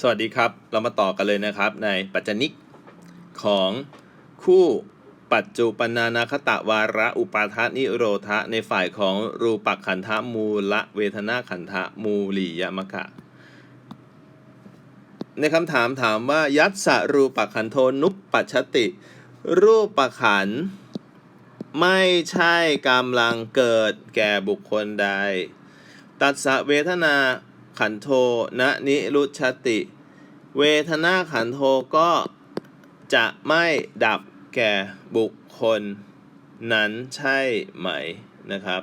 สวัสดีครับ เรามาต่อกันเลยนะครับในปัจจนิกของคู่ปัจจุปนานาคตะวาระอุปาทานิโรธะในฝ่ายของรูปขันธมูละเวทนาขันธมูลียมคะในคำถามถามว่ายัตสรูปขันโทนุปปัชติ รูปขันธ์ไม่ใช่กำลังเกิดแก่บุคคลใด ตัสสะเวทนา ขันโทนะนิรุชติ เวทนาขันโทก็จะไม่ดับแก่บุคคล นั้นใช่ไหมนะครับ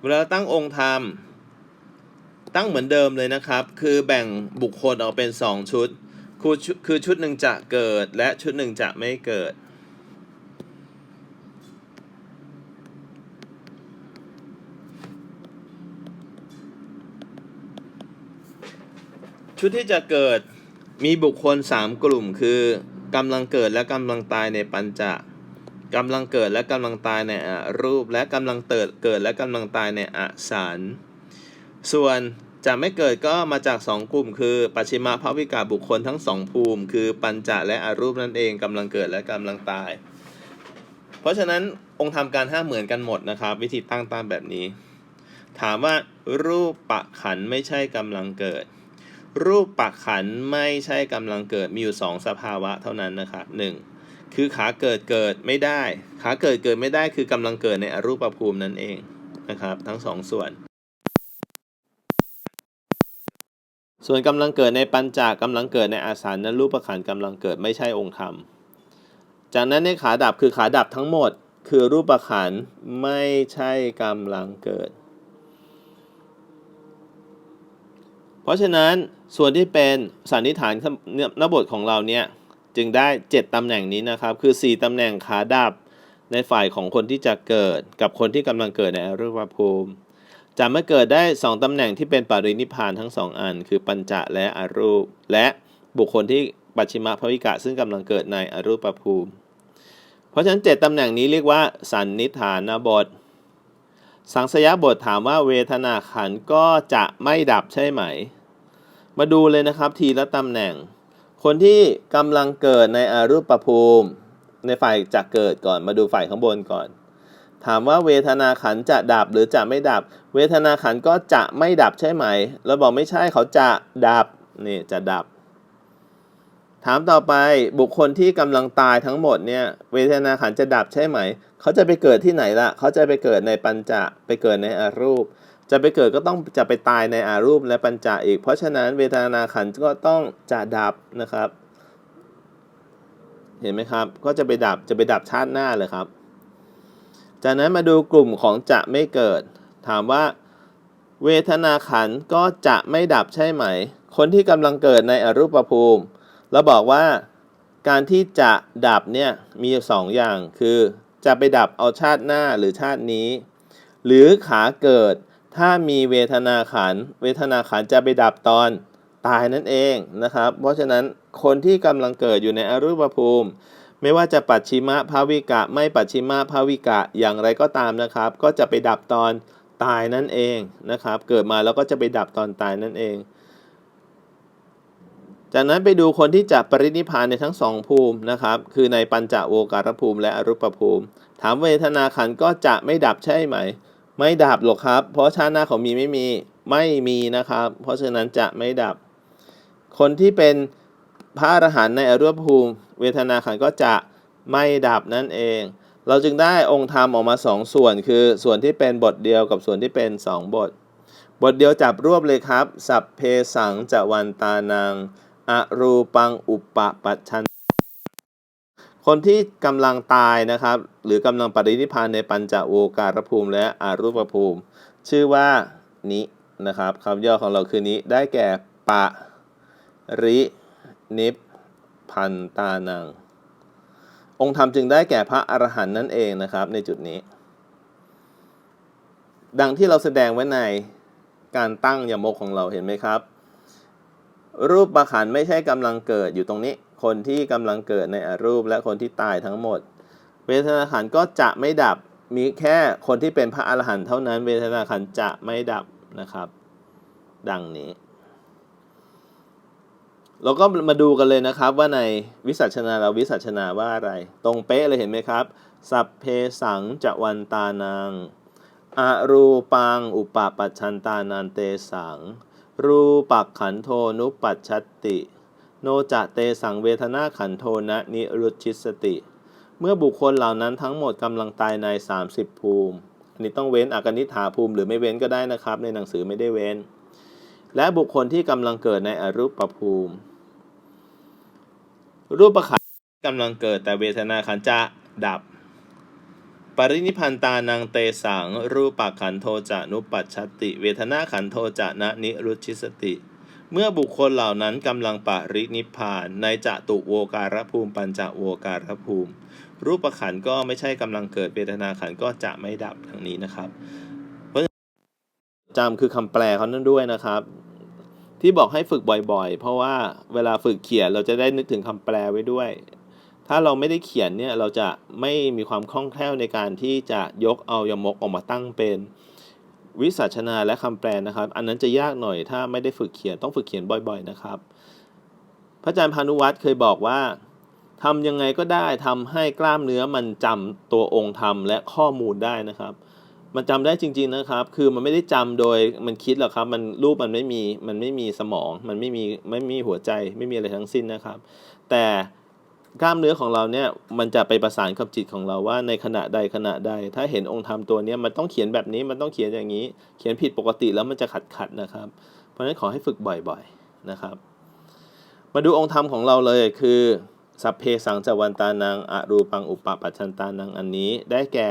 เวลาตั้งองค์ธรรม ตั้งเหมือนเดิมเลยนะครับ คือแบ่งบุคคลออกเป็น 2 ชุด คือชุดคือชุดหนึ่งจะเกิดและชุดหนึ่งจะไม่เกิด ชุดที่จะเกิดมีบุคคล 3 กลุ่ม คือกำลังเกิดและกำลังตายในปัญจะกำลังเกิดและกำลังตายในอรูป และกำลังเติดเกิดและกำลังตายในอสารส่วนจะไม่เกิดก็มาจาก 2 กลุ่ม คือปัจฉิมภาวิกาบุคคลทั้งสองภูมิ คือปัญจะและอรูปนั่นเองกำลังเกิดและกำลังตาย เพราะฉะนั้นองค์ธรรมการห้าเหมือนกันหมดนะครับ วิธีตั้งตามแบบนี้ ถามว่ารูปปะขันไม่ใช่กำลังเกิด รูปปักขันไม่ใช่กำลังเกิดมีอยู่ 2 สภาวะเท่านั้นนะครับหนึ่งคือขาเกิดเกิดไม่ได้ ขาเกิดเกิดไม่ได้คือกำลังเกิดในอรูปภูมินั่นเองนะครับ ทั้งสองส่วน ส่วนกำลังเกิดในปัญจากำลังเกิดในอาสานั้นรูปขันธ์กำลังเกิดไม่ใช่องค์ธรรมจากนั้นในขาดับคือขาดับทั้งหมด คือรูปขันไม่ใช่กำลังเกิด ราะฉะนั้นส่วนที่เป็นสันนิษฐานนบทของเราเนี่ยจึงได้ 7 ตำแหน่งนี้นะครับ คือ 4 ตำแหน่งขาดับในฝ่ายของคนที่จะเกิด กับคนที่กำลังเกิดในอรูปภูมิจะไม่เกิดได้ 2 ตำแหน่งที่เป็นปรินิพานทั้ง 2 อัน คือปัญจะและอรูป และบุคคลที่ปัจฉิมภวิกะซึ่งกำลังเกิดในอรูปภูมิ เพราะฉะนั้น 7 ตำแหน่งนี้เรียกว่า สันนิฐานบท สังสยบทถามว่าเวทนาขันก็จะไม่ดับใช่ไหม มาดูเลยนะครับทีละตำแหน่ง คนที่กำลังเกิดในอรูปภูมิ ในฝ่ายจะเกิดก่อน มาดูฝ่ายข้างบนก่อน ถามว่าเวทนาขันจะดับหรือจะไม่ดับ เวทนาขันก็จะไม่ดับใช่ไหมเราบอกไม่ใช่เขาจะดับนี่จะดับ ถามต่อไปบุคคลที่กำลังตายทั้งหมดเนี่ยเวทนาขันจะดับใช่ไหม เขาจะไปเกิดที่ไหนล่ะ เขาจะไปเกิดในปัญจะไปเกิดในอรูป จะไปเกิดก็ต้องจะไปตายในอารูปและปัญจอีก เพราะฉะนั้นเวทนาขันก็ต้องจะดับนะครับ เห็นไหมครับ ก็จะไปดับจะไปดับชาติหน้าเลยครับ จากนั้นมาดูกลุ่มของจะไม่เกิด ถามว่า เวทนาขันก็จะไม่ดับใช่ไหม คนที่กำลังเกิดในอรูปภูมิเราบอกว่าการที่จะดับเนี่ยมีสองอย่างคือจะไปดับเอาชาติหน้าหรือชาตินี้ หรือขาเกิด ถ้ามีเวทนาขัน เวทนาขันจะไปดับตอนตายนั่นเองนะครับ เพราะฉะนั้นคนที่กำลังเกิดอยู่ในอรูปภูมิ ไม่ว่าจะปัจฉิมภาวิกะ ไม่ปัจฉิมภาวิกะอย่างไรก็ตามนะครับ ก็จะไปดับตอนตายนั่นเองนะครับ เกิดมาแล้วก็จะไปดับตอนตายนั่นเอง จากนั้นไปดูคนที่จะปรินิพานในทั้งสองภูมินะครับ คือในปัญจโวการภูมิและอรูปภูมิ ถามเวทนาขันก็จะไม่ดับใช่ไหม ไม่ดับหรอกครับ เพราะชาติหน้าเขามีไม่มีไม่มีนะครับ เพราะฉะนั้นจะไม่ดับ คนที่เป็นพระอรหันต์ในอรูปภูมิ เวทนาขันก็จะไม่ดับนั่นเอง เราจึงได้องค์ธรรมออกมาสองส่วน คือส่วนที่เป็นบทเดียวกับส่วนที่เป็นสองบท บทเดียวจับรวบเลยครับ สัพเพสังจะวันตานังอรูปังอุปปะปัชชัน คนที่กำลังตายนะครับ หรือกำลังปรินิพพานในปัญจโวการภูมิและอรูปภูมิ ชื่อว่านินะครับคำย่อของเราคือนี้ได้แก่ปะรินิพพันตานัง องค์ธรรมจึงได้แก่พระอรหันต์นั่นเองนะครับในจุดนี้ ดังที่เราแสดงไว้ในการตั้งยมกของเราเห็นไหมครับ รูปประขันไม่ใช่กำลังเกิดอยู่ตรงนี้ คนที่กำลังเกิดในอรูปและคนที่ตายทั้งหมด เวทนาขันก็จะไม่ดับมีแค่คนที่เป็นพระอรหันต์เท่านั้น เวทนาขันจะไม่ดับนะครับ ดังนี้ เราก็มาดูกันเลยนะครับว่าในวิสัชนาเราวิสัชนาว่าอะไร ตรงเป๊ะเลยเห็นไหมครับ สัพเพสังจะวันตานังอรูปังอุปปัชชันตานันเตสัง รูปักขันโทนุปัชชติ โนจะเตสังเวทนาขันโทนะนิรุชิสติ เมื่อบุคคลเหล่านั้นทั้งหมดกำลังตายใน 30 ภูมิอันนี้ต้องเว้นอากนิฐาภูมิหรือไม่เว้นก็ได้นะครับ ในหนังสือไม่ได้เว้น และบุคคลที่กำลังเกิดในอรูปภูมิ รูปขันธ์กำลังเกิดแต่เวทนาขันจะดับ ปรินิพันตานังเตสังรูปขันโทจะนุปัชชติ เวทนาขันโทจะนะนิรุชิสติ เมื่อบุคคลเหล่านั้นกำลังปรินิพพานในจะตุโวการภูมิปัญจโวการภูมิ รูปขันก็ไม่ใช่กำลังเกิดเวทนาขันก็จะไม่ดับดังนี้นะครับเพราะจำคือคำแปลเขานั่นด้วยนะครับ ที่บอกให้ฝึกบ่อยๆ เพราะว่าเวลาฝึกเขียนเราจะได้นึกถึงคำแปลไว้ด้วย ถ้าเราไม่ได้เขียนเนี่ยเราจะไม่มีความคล่องแคล่วในการที่จะยกเอายมกออกมาตั้งเป็น วิสัชนาและคำแปลนะครับ อันนั้นจะยากหน่อยถ้าไม่ได้ฝึกเขียนต้องฝึกเขียนบ่อย ๆ นะครับ พระอาจารย์พานุวัตรเคยบอกว่าทำยังไงก็ได้ทำให้กล้ามเนื้อมันจำตัวองค์ธรรมและข้อมูลได้นะครับ มันจำได้จริง ๆนะครับ คือมันไม่ได้จำโดยมันคิดหรอกครับ มันรูปมันไม่มีมันไม่มีสมอง มันไม่มีไม่มีหัวใจไม่มีอะไรทั้งสิ้นนะครับ แต่ กล้ามเนื้อของเราเนี่ยมันจะไปประสานกับจิตของเราว่าในขณะใดขณะใด ถ้าเห็นองค์ธรรมตัวนี้มันต้องเขียนแบบนี้มันต้องเขียนอย่างนี้ เขียนผิดปกติแล้วมันจะขัดขัดนะครับ เพราะฉะนั้นขอให้ฝึกบ่อยๆนะครับ มาดูองค์ธรรมของเราเลยคือสัพเพสังจวันตานังอรูปังอุปปัชชันตานังอันนี้ ได้แก่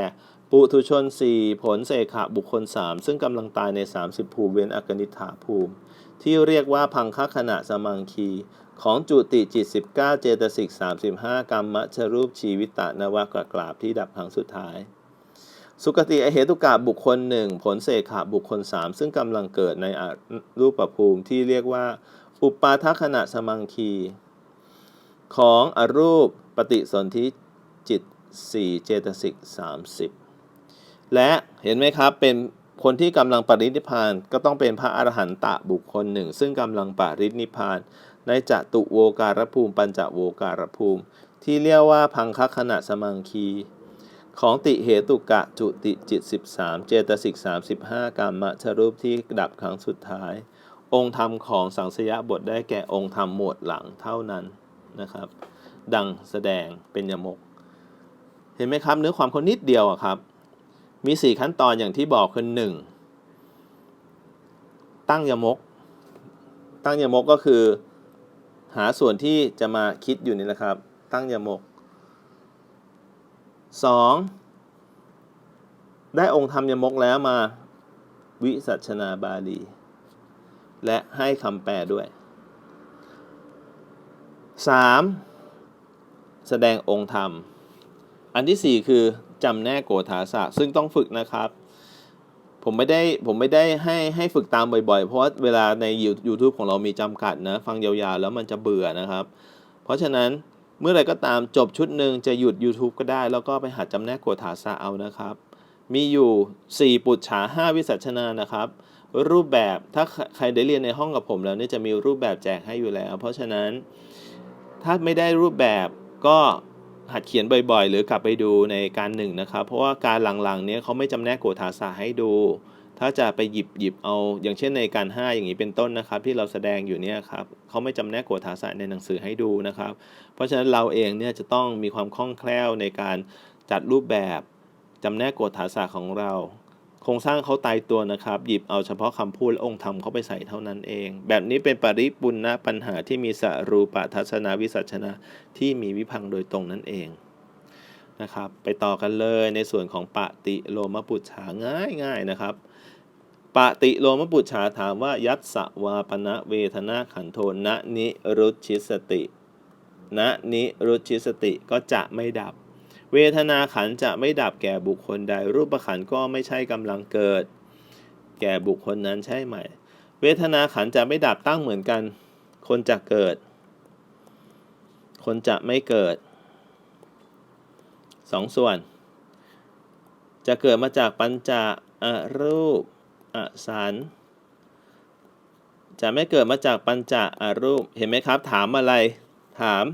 ปุถุชน 4 ผลเสขะบุคคล 3 ซึ่งกำลังตายใน 30 ภูมิเว้นอกนิฐาภูมิ ที่เรียกว่าพังคขณะสมังคี ของจุติจิต 19 เจตสิก 35 กรรมชรูปชีวิตะนวกรกราบที่ดับครั้งสุดท้าย สุกติอเหตุกะบุคคลหนึ่งผลเสขะบุคคล 3 ซึ่งกำลังเกิดในรูปภูมิที่เรียกว่า อุปาทขณะสมังคี ของอรูปปฏิสนธิจิต 4 เจตสิก 30 และเห็นไหมครับเป็น คนที่กำลังปรินิพานก็ต้องเป็นพระอรหันตะบุคคลหนึ่ง ซึ่งกำลังปรินิพพาน ในจตุโวการภูมิ ปัญจโวการภูมิ ที่เรียกว่าพังคขณะสมังคี ของติเหตุกะจุติจิต 13 เจตสิก 35กรรมชรูปที่ดับครั้งสุดท้าย องค์ธรรมของสังสยบทได้แก่องค์ธรรมหมวดหลังเท่านั้นนะครับ ดังแสดงเป็นยมก เห็นไหมครับเนื้อความเขานิดเดียวอะครับ มี 4 ขั้นตอนอย่างที่บอกคือหนึ่งตั้งยมก ตั้งยมกก็คือ หาส่วนที่จะมาคิดอยู่นี่นะครับ ตั้งยมก 2. ได้องค์ธรรมยมกแล้วมาวิสัชนาบาลี และให้คำแปลด้วย 3. แสดงองค์ธรรม อันที่ 4 คือ จำแนกโกฏาสะ ซึ่งต้องฝึกนะครับ ผมไม่ได้ผมไม่ได้ให้ให้ฝึกตามบ่อยๆ เพราะว่าเวลาใน YouTube ของเรามีจำกัดนะ ฟังยาวๆ แล้วมันจะเบื่อนะครับ เพราะฉะนั้นเมื่อไรก็ตามจบชุดหนึ่งจะหยุด YouTube ก็ได้ แล้วก็ไปหัดจำแนกโกฏาสะเอานะครับ มีอยู่ 4 ปุจฉา5 วิสัชนานะครับรูปแบบถ้าใครได้เรียนในห้องกับผมแล้วเนี่ยจะมีรูปแบบแจกให้อยู่แล้ว เพราะฉะนั้นถ้าไม่ได้รูปแบบก็ หัดเขียนบ่อยๆ หรือกลับไปดูในการหนึ่งนะครับ เพราะว่าการหลังๆเนี้ยเขาไม่จำแนกโกฏาสาให้ดู ถ้าจะไปหยิบหยิบเอา อย่างเช่นในการ 5 อย่างนี้เป็นต้นนะครับ ที่เราแสดงอยู่เนี่ยครับเขาไม่จำแนกโกฏาสาในหนังสือให้ดูนะครับ เพราะฉะนั้นเราเองเนี่ยจะต้องมีความคล่องแคล่วในการจัดรูปแบบจำแนกโกฏาสาของเรา ครงสร้างเขาตายตัวนะครับ หยิบเอาเฉพาะคำพูดและองค์ธรรมเขาไปใส่เท่านั้นเอง แบบนี้เป็นปริปุณณปัญหาที่มีสรูปทัศนาวิสัชนาที่มีวิพังโดยตรงนั่นเองนะครับ ไปต่อกันเลยในส่วนของปฏิโลมปุจฉาง่ายง่ายๆนะครับปฏิโลมปุจฉาถามว่ายัตสวาปณะเวทนาขันโทนะนิรุชิสตินะนิรุชิสติก็จะไม่ดับ เวทนาขันจะไม่ดับแก่บุคคลใด รูปขันก็ไม่ใช่กำลังเกิด แก่บุคคลนั้นใช่ไหม เวทนาขันจะไม่ดับตั้งเหมือนกัน คนจะเกิด คนจะไม่เกิดสองส่วน จะเกิดมาจากปัญจอรูปอสันจะไม่เกิดมาจากปัญจอารูป เห็นไหมครับ ถามอะไร ถาม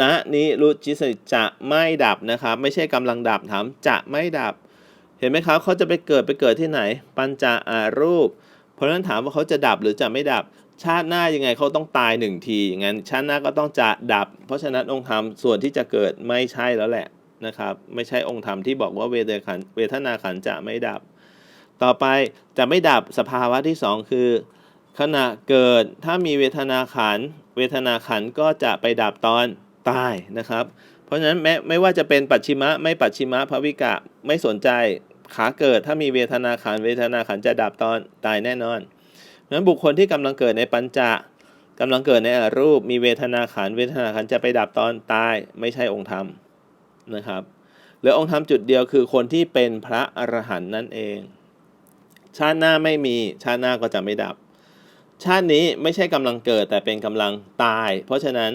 ณนิรุจิสติจะไม่ดับนะครับ ไม่ใช่กำลังดับถามจะไม่ดับ เห็นไหมครับเขาจะไปเกิดไปเกิดที่ไหน ปัญจอารูป เพราะนั้นถามว่าเขาจะดับหรือจะไม่ดับ ชาติหน้ายังไงเขาต้องตายหนึ่งทีอย่างนั้นชาติหน้าก็ต้องจะดับ เพราะฉะนั้นองค์ธรรมส่วนที่จะเกิดไม่ใช่แล้วแหละนะครับ ไม่ใช่องค์ธรรมที่บอกว่าเวทนาขันเวทนาขันจะไม่ดับ ต่อไปจะไม่ดับสภาวะที่สองคือ ขณะเกิดถ้ามีเวทนาขันเวทนาขันก็จะไปดับตอน ตายนะครับ เพราะฉะนั้นแม้ไม่ว่าจะเป็นปัจฉิมะไม่ปัจฉิมะภวิกะไม่สนใจขาเกิดถ้ามีเวทนาขันเวทนาขันจะดับตอนตายแน่นอนนั้นบุคคลที่กำลังเกิดในปัญจะกำลังเกิดในอรูปมีเวทนาขันเวทนาขันจะไปดับตอนตายไม่ใช่องค์ธรรมนะครับหลือองค์ธรรมจุดเดียวคือคนที่เป็นพระอรหันต์นั่นเอง ชาติหน้าไม่มีชาติหน้าก็จะไม่ดับ ชาตินี้ไม่ใช่กำลังเกิดแต่เป็นกำลังตาย เพราะฉะนั้น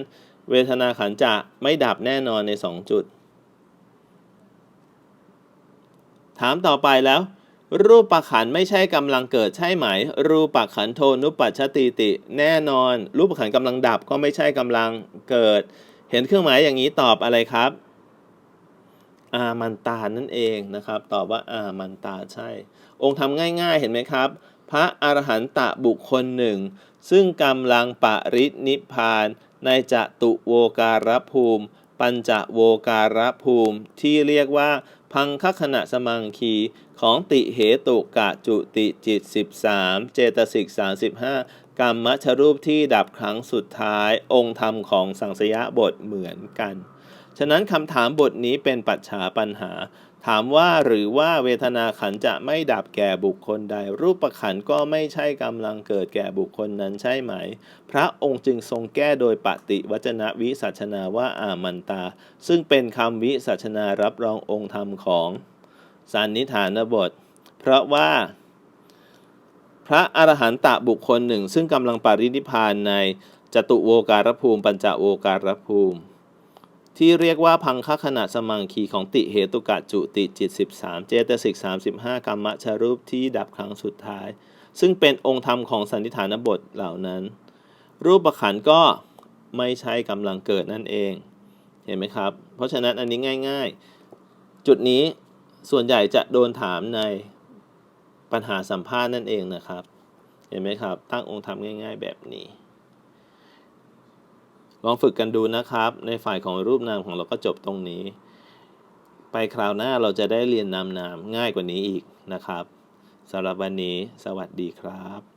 เวทนาขันจะไม่ดับแน่นอนใน 2 จุด ถามต่อไปแล้ว รูปปัขันไม่ใช่กำลังเกิดใช่ไหม รูปปัขันโทนุปัชติติ แน่นอน รูปปัขันธ์กำลังดับก็ไม่ใช่กำลังเกิด เห็นเครื่องหมายอย่างนี้ตอบอะไรครับอามันตานั่นเองนะครับ ตอบว่าอามันตาใช่ องค์ทำง่ายๆเห็นไหมครับ พระอรหันตะบุคคลหนึ่ง ซึ่งกำลังปรินิพาน ในจตุโวการภูมิ ปัญจโวการภูมิ ที่เรียกว่า พังคขณะสมังคีของติเหตุกะจุติจิต 13 เจตสิก 35 กรรมชรูปที่ดับครั้งสุดท้าย องค์ธรรมของสังสยบทเหมือนกัน ฉะนั้นคำถามบทนี้เป็นปัจฉาปัญหา ถามว่าหรือว่าเวทนาขันจะไม่ดับแก่บุคคลใด รูปขันก็ไม่ใช่กำลังเกิดแก่บุคคลนั้นใช่ไหม พระองค์จึงทรงแก้โดยปฏิวจนะวิสัชนาว่าอามันตา ซึ่งเป็นคำวิสัชนารับรององค์ธรรมของสันนิฐานบท เพราะว่า พระอรหันตะบุคคลหนึ่ง ซึ่งกำลังปรินิพานในจตุโวการภูมิ ปัญจโวการภูมิ ที่เรียกว่าพังคขณะสมังคีของติเหตุกะจุติจิต 13 เจตสิก 35กรรมชรูปที่ดับครั้งสุดท้าย ซึ่งเป็นองค์ธรรมของสันนิฐานบทเหล่านั้น รูปประขันธ์ก็ไม่ใช่กำลังเกิดนั่นเอง เห็นไหมครับ เพราะฉะนั้นอันนี้ง่าย ๆ จุดนี้ส่วนใหญ่จะโดนถามในปัญหาสัมภาษณ์นั่นเองนะครับ เห็นไหมครับ ตั้งองค์ธรรมง่าย ๆ แบบนี้ ลองฝึกกันดูนะครับ ในฝ่ายของรูปนามของเราก็จบตรงนี้ ไปคราวหน้าเราจะได้เรียนนามนามง่ายกว่านี้อีกนะครับสำหรับวันนี้ สวัสดีครับ